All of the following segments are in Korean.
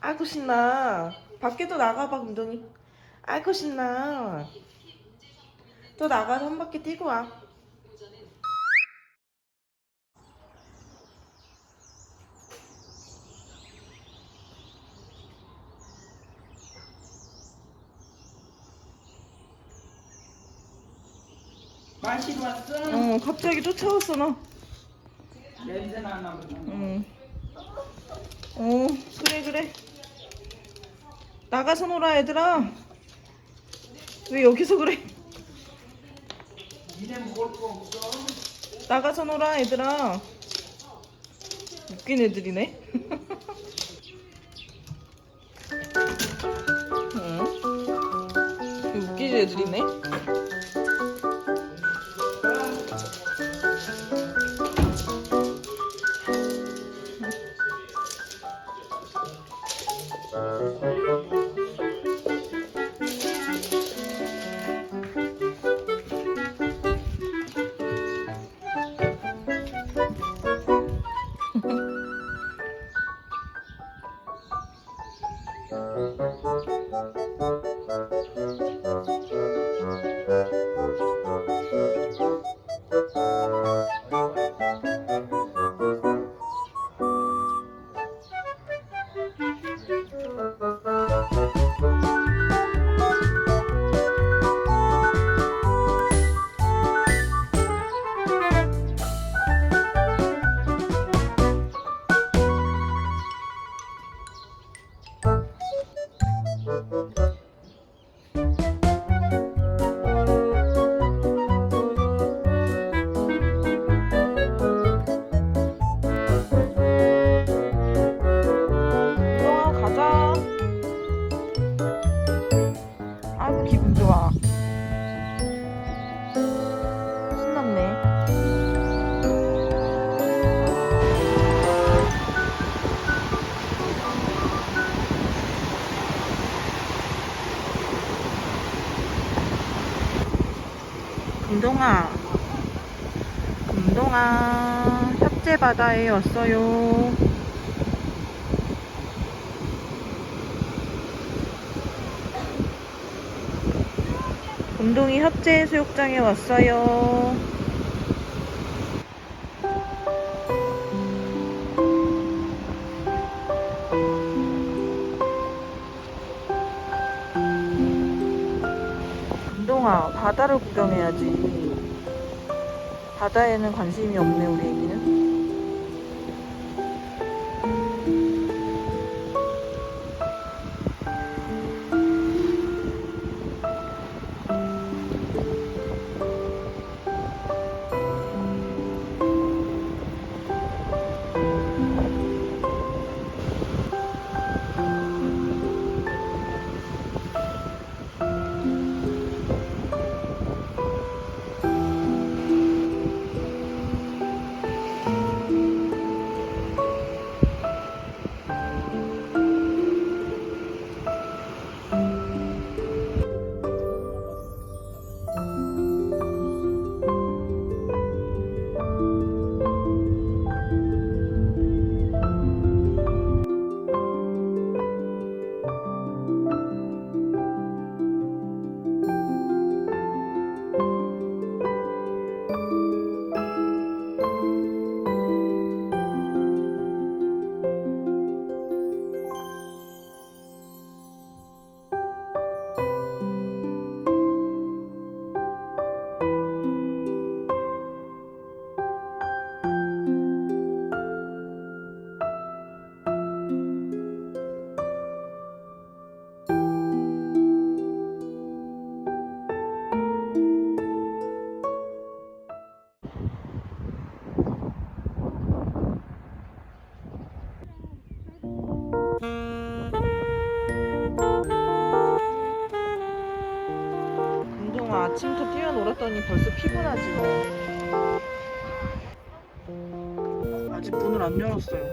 아이고 신나. 밖에도 나가봐 금동이. 아이고 신나. 또 나가서 한 바퀴 뛰고 와. 마시러 왔어? 어 갑자기 쫓아왔어 너. 냄새 나나 보다. 응. 어 그래 그래. 나가서 놀아 얘들아. 왜 여기서 그래? 나가서 놀아 얘들아. 웃긴 애들이네. 응? 웃긴 애들이네. 금동아, 금동아, 협재 바다에 왔어요. 금동이 협재 해수욕장에 왔어요. 바다를 구경해야지. 바다에는 관심이 없네, 우리 애기 아직 문을 안 열었어요.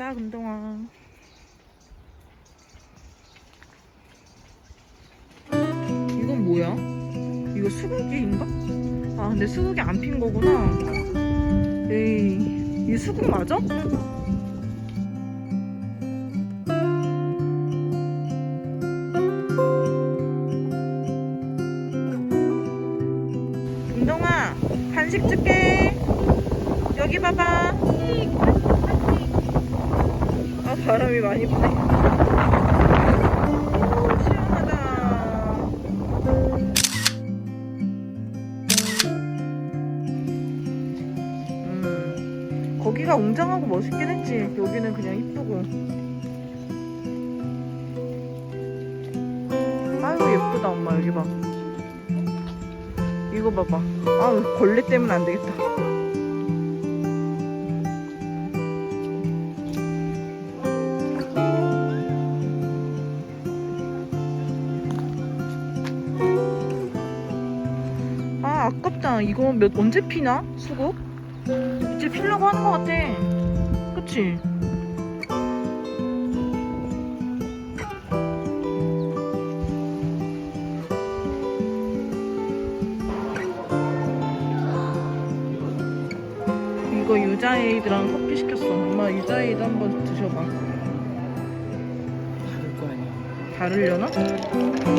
가자 금동아 이건 뭐야? 이거 수국이인가? 아 근데 수국이 안 핀 거구나 에이 이 수국 맞아? 금동아 간식 줄게 여기 봐봐 아 바람이 많이 부네. 오, 시원하다. 음, 거기가 웅장하고 멋있긴 했지. 여기는 그냥 이쁘고. 아유 예쁘다 엄마. 여기 봐. 이거 봐봐. 아우 걸레 때문에 안 되겠다 이거 몇 언제 피나? 수국? 이제 피려고 하는 것 같아. 그치? 이거 유자에이드랑 커피 시켰어. 엄마 유자에이드 한번 드셔봐. 다를 거 아니야. 다르려나?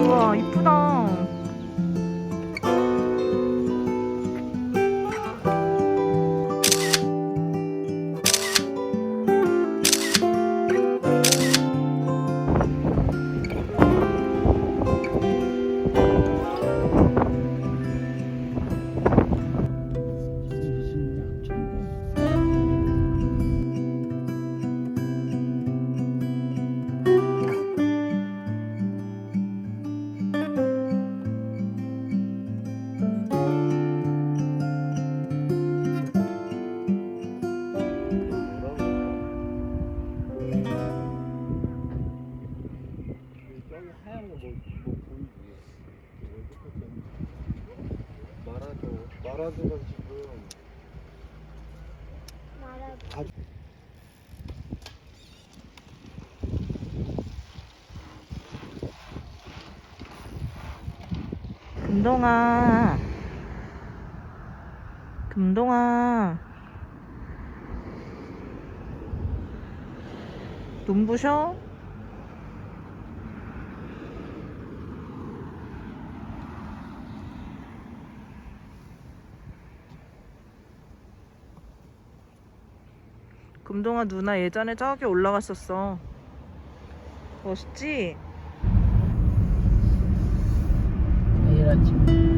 우와 이쁘다 마라도가 지금 아주 금동아 금동아 눈부셔? 금동아 누나 예전에 저기 올라갔었어 멋있지? 내일 아침.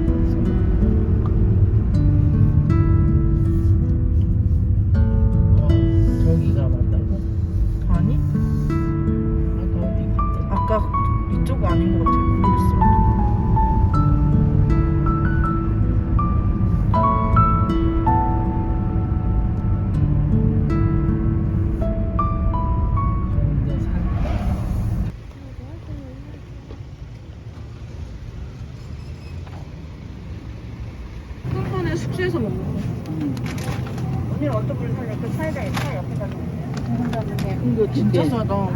한 번에 숙소에서 먹는 거. 언니는 어떤 걸 살려? 그 차에다 차 옆에 가서 이거 진짜 싸다.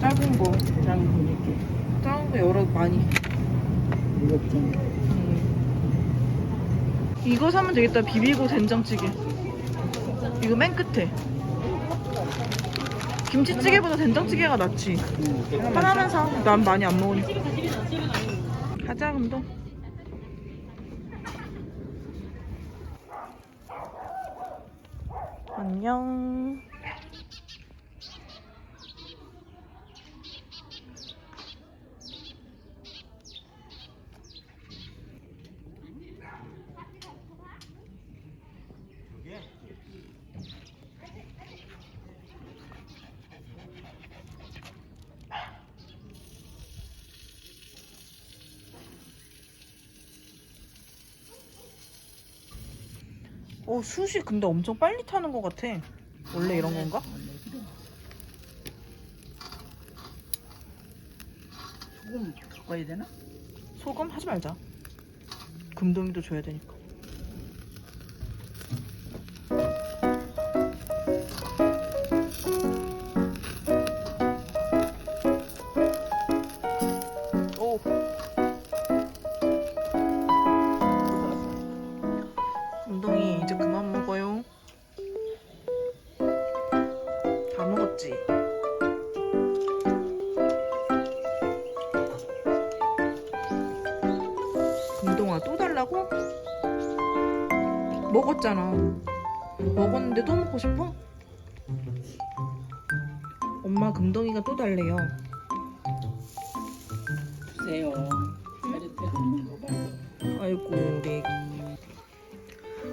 짧은 거. 장 보니까 작은 거 여러 많이. 무겁잖아. 이거 사면 되겠다. 비비고 된장찌개. 이거 맨 끝에. 김치찌개보다 된장찌개가 낫지. 하나만 사. 난 많이 안 먹으니까. 가자, 금동. 안녕. 어, 숯이 근데 엄청 빨리 타는 것 같아. 원래 이런 건가? 소금 바꿔야 되나? 소금 하지 말자. 금동이도 줘야 되니까. 먹었잖아. 먹었는데 또 먹고 싶어? 엄마 금동이가 또 달래요. 주세요. 차렷해 한번 먹어봐. 아이고 우리 애기.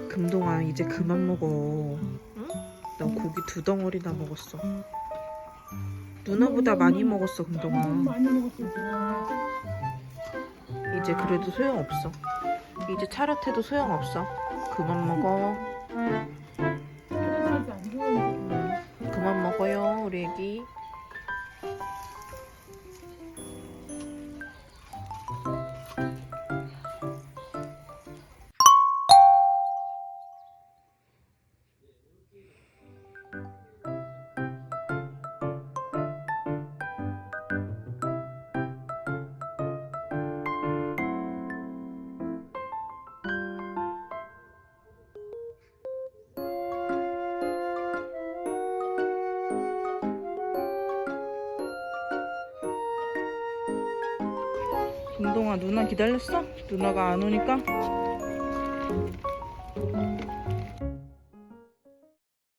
금동아 이제 그만 먹어. 응? 난 고기 두 덩어리나 먹었어. 누나보다 많이 먹었어 금동아. 많이 먹었어. 이제 그래도 소용 없어. 이제 차렷해도 소용 없어. 그만 먹어. 누나 기다렸어? 누나가 안 오니까?